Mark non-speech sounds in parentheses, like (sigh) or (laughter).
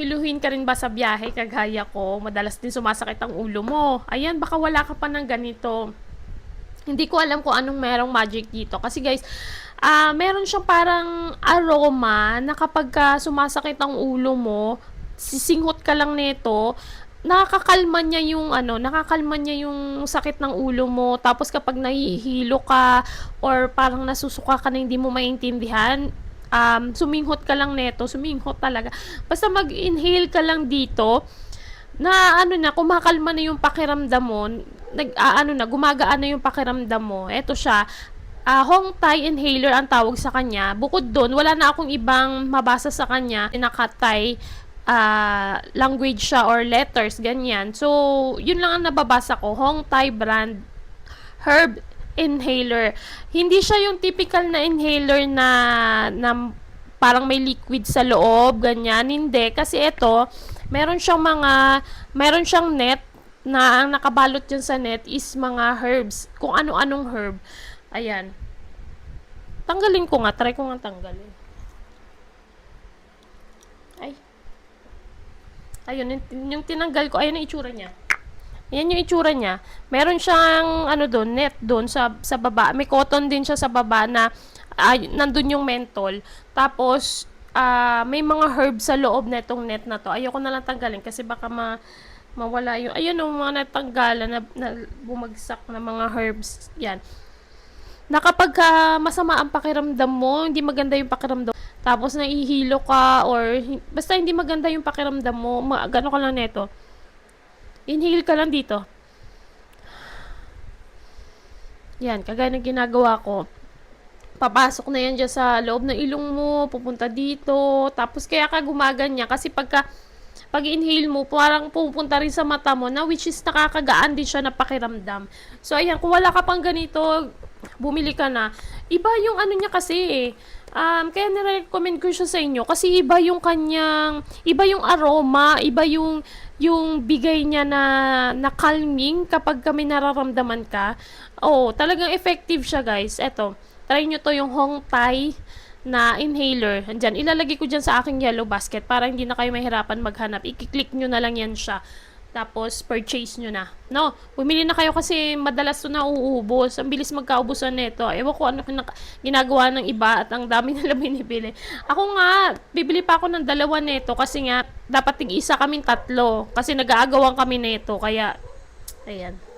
hiluhin ka rin ba sa biyahe kagaya ko? Madalas din sumasakit ang ulo mo. Ayan, baka wala ka pa ng ganito. Hindi ko alam kung anong merong magic dito. Kasi guys, ah meron siyang parang aroma na kapag ka sumasakit ang ulo mo, sisinghot ka lang nito, nakakakalma niya yung ano, nakakalma niya yung sakit ng ulo mo. Tapos kapag nahihilo ka or parang nasusuka ka na hindi mo maintindihan, um, suminghot ka lang neto, suminghot talaga. Basta mag-inhale ka lang dito, na ano na, kumakalma na yung pakiramdam mo, nag, ah, ano na, gumagaan na yung pakiramdam mo. Eto siya, ah Hong Thai inhaler ang tawag sa kanya. Bukod doon, wala na akong ibang mabasa sa kanya. Naka-Thai ah, language siya or letters, ganyan. So, yun lang ang nababasa ko. Hong Thai brand herb inhaler. Hindi siya yung typical na inhaler na, na parang may liquid sa loob, ganyan. Hindi. Kasi ito, meron siyang mga, meron siyang net na ang nakabalot dyan sa net is mga herbs. Kung ano-anong herb. Ayan. Tanggalin ko nga. Try ko nga tanggalin. Ay. Ayun, yung, yung tinanggal ko, ayun ang itsura niya. Yan yung itsura niya. Meron siyang ano doon, net doon sa sa baba. May cotton din siya sa baba na ay, nandun yung mentol. Tapos ah, may mga herbs sa loob nitong net na to. Ayoko na lang tanggalin kasi baka ma mawala yung ayun yung mga natanggalan na, na bumagsak na mga herbs. Yan. Na kapag ah, masama ang pakiramdam mo, hindi maganda yung pakiramdam tapos nahihilo ka or basta hindi maganda yung pakiramdam mo, ma- gano'n ka lang neto. Inhale ka lang dito. Yan, kagaya ng ginagawa ko. Papasok na yan dyan sa loob ng ilong mo, pupunta dito. Tapos kaya ka gumaganya kasi pagka pag inhale mo, parang pupunta rin sa mata mo na which is nakakagaan din siya na pakiramdam. So ayan, kung wala ka pang ganito, bumili ka na. Iba yung ano niya kasi eh. Um, kaya nire-recommend ko siya sa inyo kasi iba yung kanyang, iba yung aroma, iba yung yung bigay niya na, na calming kapag kami nararamdaman ka. Oh, talagang effective siya guys. Eto, try nyo to yung Hong Thai na inhaler. Andyan, ilalagay ko dyan sa aking yellow basket para hindi na kayo mahirapan maghanap. I-click nyo na lang yan siya. Tapos, purchase nyo na. No, bumili na kayo kasi madalas to na uubos. Ang bilis magkaubusan nito. Ewan ko ano kina- ginagawa ng iba at ang dami (laughs) nila binibili. Ako nga, bibili pa ako ng dalawa nito kasi nga, dapat tig isa kaming tatlo. Kasi nag-aagawan kami nito. Kaya, ayan.